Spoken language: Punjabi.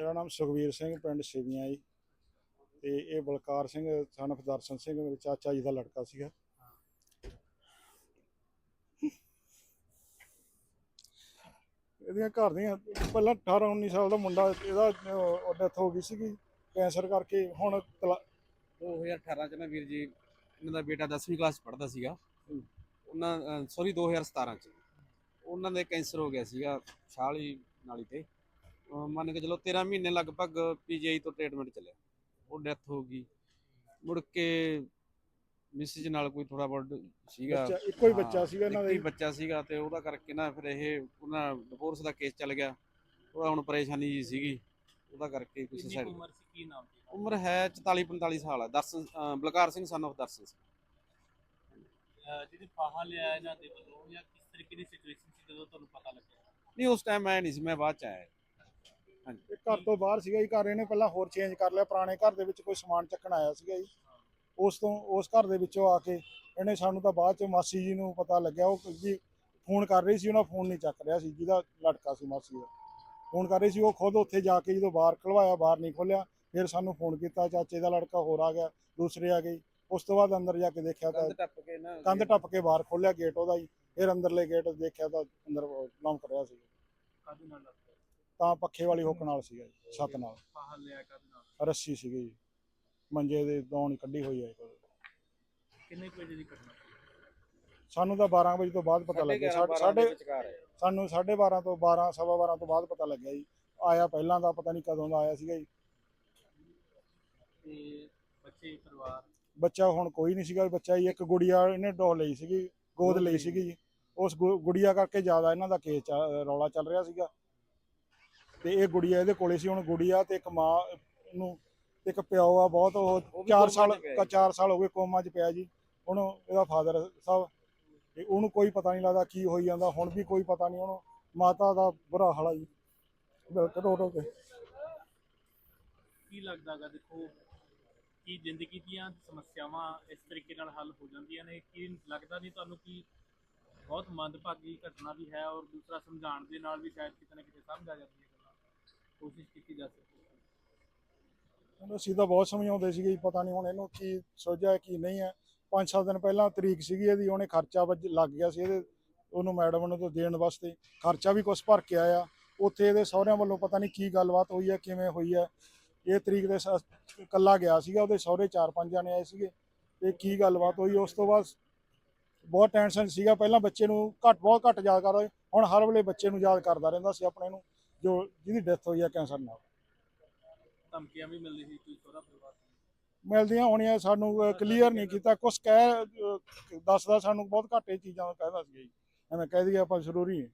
ਮੇਰਾ ਨਾਮ ਸੁਖਵੀਰ ਸਿੰਘ, ਪਿੰਡ ਸਿਵੀਆਂ ਜੀ। ਤੇ ਇਹ ਬਲਕਾਰ ਸਿੰਘ ਸਨ of ਦਰਸ਼ਨ ਸਿੰਘ, ਮੇਰੇ ਚਾਚਾ ਜੀ ਦਾ ਲੜਕਾ ਸੀਗਾ। ਇਹਦੀਆਂ ਘਰ ਦੀਆਂ, ਪਹਿਲਾਂ 18 19 ਸਾਲ ਦਾ ਮੁੰਡਾ, ਇਹਦਾ ਡੈਥ ਹੋ ਗਈ ਸੀਗੀ, ਕੈਂਸਰ ਕਰਕੇ ਹੁਣ ਤਲਾ- 2018 ਚ ਨਾ ਵੀਰ ਜੀ, ਇਹਨਾਂ ਦਾ ਬੇਟਾ 10ਵੀਂ ਕਲਾਸ ਪੜ੍ਹਦਾ ਸੀਗਾ। ਹੂੰ। ਉਹਨਾਂ ਸੌਰੀ 2017 ਚ। ਉਹਨਾਂ ਦੇ ਕੈਂਸਰ ਹੋ ਗਿਆ ਸੀਗਾ, ਛਾਲੀ ਨਾਲੀ ਤੇ। ਮੰਨ ਕੇ ਚਲੋ 13 ਮਹੀਨੇ ਲਗਭਗ ਪੀਜੀਆਈ ਤੋਂ ਟ੍ਰੀਟਮੈਂਟ ਚੱਲਿਆ। ਉਹ ਡੈਥ ਹੋ ਗਈ। ਮੁੜ ਕੇ ਮਿਸਿਜ ਨਾਲ ਕੋਈ ਥੋੜਾ ਬਹੁਤ ਸੀਗਾ। ਬੱਚਾ ਇੱਕੋ ਹੀ ਬੱਚਾ ਸੀਗਾ ਇਹਨਾਂ ਹੀ ਦਾ। ਬੱਚਾ ਸੀਗਾ ਤੇ ਉਹਦਾ ਕਰਕੇ ਨਾ ਫਿਰ ਇਹ ਉਹਨਾਂ ਡਿਵੋਰਸ ਦਾ ਕੇਸ ਚੱਲ ਗਿਆ। ਉਹਦਾ ਹੁਣ ਪਰੇਸ਼ਾਨੀ ਜੀ ਸੀਗੀ। ਉਹਦਾ ਕਰਕੇ ਕੁਝ ਸਾਈਡ ਉਮਰ ਸੀ? ਕੀ ਨਾਮ ਸੀ ਉਮਰ ਹੈ 44 45 ਸਾਲ ਹੈ ਦਰਸ਼ਨ ਬਲਕਾਰ ਸਿੰਘ ਸਨ of ਦਰਸ਼ਨ ਜਿਹਨੇ ਫਾਹਾ ਲਿਆ ਇਹਨਾਂ ਦੇ ਵੱਲੋਂ ਜਾਂ ਕਿਸ ਤਰੀਕੇ ਦੀ ਸਿਚੁਏਸ਼ਨ ਸੀ ਜਦੋਂ ਤੁਹਾਨੂੰ ਪਤਾ ਲੱਗਿਆ? ਨਹੀਂ ਉਸ ਟਾਈਮ ਮੈਂ ਨਹੀਂ ਸੀ ਮੈਂ ਬਾਅਦ ਚ ਆਇਆ। ਇਹ ਘਰ ਤੋਂ ਬਾਹਰ ਸੀਗਾ ਜੀ ਘਰ ਇਹਨੇ ਪਹਿਲਾਂ ਹੋਰ ਚੇਂਜ ਕਰ ਲਿਆ ਪੁਰਾਣੇ ਘਰ ਦੇ ਵਿੱਚ ਕੋਈ ਸਮਾਨ ਚੱਕਣ ਆਇਆ ਸੀਗਾ ਜੀ। ਉਸ ਤੋਂ ਉਸ ਘਰ ਦੇ ਵਿੱਚੋਂ ਆ ਕੇ ਇਹਨੇ ਸਾਨੂੰ ਤਾਂ ਬਾਅਦ ਚ ਮਾਸੀ ਜੀ ਨੂੰ ਪਤਾ ਲੱਗਿਆ ਉਹ ਜੀ ਫੋਨ ਕਰ ਰਹੀ ਸੀ ਉਹਨਾਂ ਫੋਨ ਨਹੀਂ ਚੱਕ ਰਿਹਾ ਸੀ ਜਿਹਦਾ ਲੜਕਾ ਸੀ ਮਾਸੀ ਦਾ। ਫੋਨ ਕਰ ਰਹੀ ਸੀ ਉਹ ਖੁਦ ਉੱਥੇ ਜਾ ਕੇ ਜਦੋਂ ਬਾਹਰ ਖਲਵਾਇਆ ਬਾਹਰ ਨਹੀਂ ਖੋਲਿਆ ਫਿਰ ਸਾਨੂੰ ਫੋਨ ਕੀਤਾ ਚਾਚੇ ਦਾ ਲੜਕਾ ਹੋਰ ਆ ਗਿਆ ਦੂਸਰੇ ਆ ਗਏ। ਉਸ ਤੋਂ ਬਾਅਦ ਅੰਦਰ ਜਾ ਕੇ ਦੇਖਿਆ ਤਾਂ ਕੰਧ ਟੱਪ ਕੇ ਨਾ ਕੰਧ ਟੱਪ ਕੇ ਬਾਹਰ ਖੋਲਿਆ ਗੇਟ ਉਹਦਾ ਹੀ ਫਿਰ ਅੰਦਰਲੇ ਗੇਟ ਦੇਖਿਆ ਤਾਂ ਅੰਦਰ ਲੰਮਕ ਰਿਹਾ ਸੀ। ਕਾਹਦੇ ਨਾਲ ਤਾਂ ਪੱਖੇ ਵਾਲੀ ਹੁੱਕ ਨਾਲ ਸੀਗਾ ਜੀ ਛੱਤ ਨਾਲ। ਫਾਹਾ ਲਿਆ ਕਾਹਦੇ ਨਾਲ ਰੱਸੀ ਸੀਗੀ ਜੀ। ਮੰਜੇ ਦੇ ਦੌਣ ਕੱਢੀ ਹੋਈ ਹੈ ਕਿੰਨੇ ਕੁ ਵਜੇ ਦੀ ਘਟਨਾ? ਸਾਨੂੰ ਤਾਂ 12 ਵਜੇ ਤੋਂ ਬਾਅਦ ਪਤਾ ਲੱਗਿਆ। ਸਾਢੇ ਸਾਡੇ ਵਿਚਕਾਰ ਹੈ ਸਾਨੂੰ 12:30 ਤੋਂ 12 ਸਵਾ 12 ਤੋਂ ਬਾਅਦ ਪਤਾ ਲੱਗਿਆ ਜੀ। ਆਇਆ ਪਹਿਲਾਂ ਦਾ ਪਤਾ ਨਹੀਂ ਕਦੋਂ ਦਾ ਆਇਆ ਸੀਗਾ ਜੀ। ਤੇ ਬੱਚੇ ਪਰਿਵਾਰ? ਬੱਚਾ ਹੁਣ ਕੋਈ ਨਹੀਂ ਸੀਗਾ। ਬੱਚਾ ਹੀ ਇੱਕ ਗੁੜੀਆ ਇਹਨੇ ਡੋਹ ਲਈ ਸੀਗੀ ਗੋਦ ਲਈ ਸੀਗੀ ਜੀ। ਉਸ ਗੁ- ਗੁੜੀਆ ਕਰਕੇ ਜ਼ਿਆਦਾ ਇਹਨਾਂ ਦਾ ਕੇਸ ਰੌਲਾ ਚੱਲ ਰਿਹਾ ਸੀਗਾ। ਤੇ ਇਹ ਗੁੜੀਆ ਇਹਦੇ ਕੋਲੇ ਸੀ ਹੁਣ ਗੁੜੀਆ ਤੇ ਇੱਕ ਮਾਂ ਨੂੰ ਇੱਕ ਪਿਓ ਆ ਬਹੁਤ ਉਹ ਉਹ ਵੀ 4 ਕੋਮਾ ਸਾਲ ਜੀ। 4 ਸਾਲ ਹੋ ਗਏ ਕੋਮਾ 'ਚ ਪਿਆ ਜੀ। ਹੁਣ ਇਹਦਾ ਫਾਦਰ ਸਾਹਿਬ ਤੇ ਉਹਨੂੰ ਕੋਈ ਪਤਾ ਨਹੀਂ ਲੱਗਦਾ ਕੀ ਹੋਈ ਜਾਂਦਾ ਹੁਣ ਵੀ ਕੋਈ ਪਤਾ ਨਹੀਂ ਉਹਨੂੰ ਮਾਤਾ ਦਾ ਬੁਰਾ ਹਾਲ ਆ ਜੀ। ਬਿਲਕੁਲ ਰੋ ਰੋ ਕੇ ਕੀ ਲੱਗਦਾਗਾ ਦੇਖੋ ਕੀ ਜ਼ਿੰਦਗੀ ਦੀਆਂ ਸਮੱਸਿਆਵਾਂ ਇਸ ਤਰੀਕੇ ਨਾਲ ਹੱਲ ਹੋ ਜਾਂਦੀਆਂ ਨੇ? ਕੀ ਲੱਗਦਾ ਨਹੀਂ ਤੁਹਾਨੂੰ ਕਿ ਬਹੁਤ ਮੰਦਭਾਗੀ ਘਟਨਾ ਵੀ ਹੈ ਔਰ ਦੂਸਰਾ ਸਮਝਾਉਣ ਦੇ ਨਾਲ ਵੀ ਸ਼ਾਇਦ ਕਿਤੇ ਨਾ ਕਿਤੇ ਸਮਝ ਆ ਜਾਂਦੀ ਹੈ? ਕੋਸ਼ਿਸ਼ ਕੀਤੀ ਜਾ ਸਕਦੀ ਹੈ ਉਹਨੂੰ ਅਸੀਂ ਤਾਂ ਬਹੁਤ ਸਮਝਾਉਂਦੇ ਸੀਗੇ ਜੀ, ਪਤਾ ਨਹੀਂ ਹੁਣ ਇਹਨੂੰ ਕੀ ਸੋਝਿਆ ਕੀ ਨਹੀਂ ਹੈ। ਪੰਜ ਸੱਤ ਦਿਨ ਪਹਿਲਾਂ ਤਰੀਕ ਸੀਗੀ ਇਹਦੀ ਉਹਨੇ ਖਰਚਾ ਵੱਜ ਲੱਗ ਗਿਆ ਸੀ ਇਹਦੇ ਉਹਨੂੰ ਮੈਡਮ ਨੂੰ ਤੋਂ ਦੇਣ ਵਾਸਤੇ ਖਰਚਾ ਵੀ ਕੁਝ ਭਰ ਕੇ ਆਇਆ। ਉੱਥੇ ਇਹਦੇ ਸਹੁਰਿਆਂ ਵੱਲੋਂ ਪਤਾ ਨਹੀਂ ਕੀ ਗੱਲਬਾਤ ਹੋਈ ਹੈ ਕਿਵੇਂ ਹੋਈ ਹੈ। ਇਹ ਤਰੀਕ ਦੇ ਸ- ਇਕੱਲਾ ਗਿਆ ਸੀਗਾ ਉਹਦੇ ਸਹੁਰੇ ਚਾਰ ਪੰਜ ਜਾਣੇ ਆਏ ਸੀਗੇ। ਤੇ ਕੀ ਗੱਲਬਾਤ ਹੋਈ ਉਸ ਤੋਂ ਬਾਅਦ ਬਹੁਤ ਟੈਨਸ਼ਨ ਸੀਗਾ। ਪਹਿਲਾਂ ਬੱਚੇ ਨੂੰ ਘੱਟ ਬਹੁਤ ਘੱਟ ਯਾਦ ਕਰਦਾ ਸੀ। ਹੁਣ ਹਰ ਵੇਲੇ ਬੱਚੇ ਨੂੰ ਯਾਦ ਕਰਦਾ ਰਹਿੰਦਾ ਸੀ ਆਪਣੇ ਨੂੰ। ਜੋ ਜਿਹਦੀ ਡੈਥ ਹੋਈ ਹੈ ਕੈਂਸਰ ਨਾਲ। ਧਮਕੀਆਂ ਵੀ ਮਿਲਦੀ ਸੀ ਕੋਈ ਸਹੁਰਾ ਪਰਿਵਾਰ। ਮਿਲਦੀਆਂ ਹੋਣੀਆਂ ਸਾਨੂੰ ਕਲੀਅਰ ਨਹੀਂ ਕੀਤਾ। ਕੁਝ ਕਹਿ ਅਹ, ਦੱਸਦਾ ਸਾਨੂੰ ਬਹੁਤ ਘੱਟ ਇਹ ਚੀਜ਼ਾਂ ਕਹਿੰਦਾ ਸੀ। ਜੀ ਐਵੇਂ ਕਹਿ ਦਈਏ ਆਪਾਂ ਜ਼ਰੂਰੀ ਹੈ।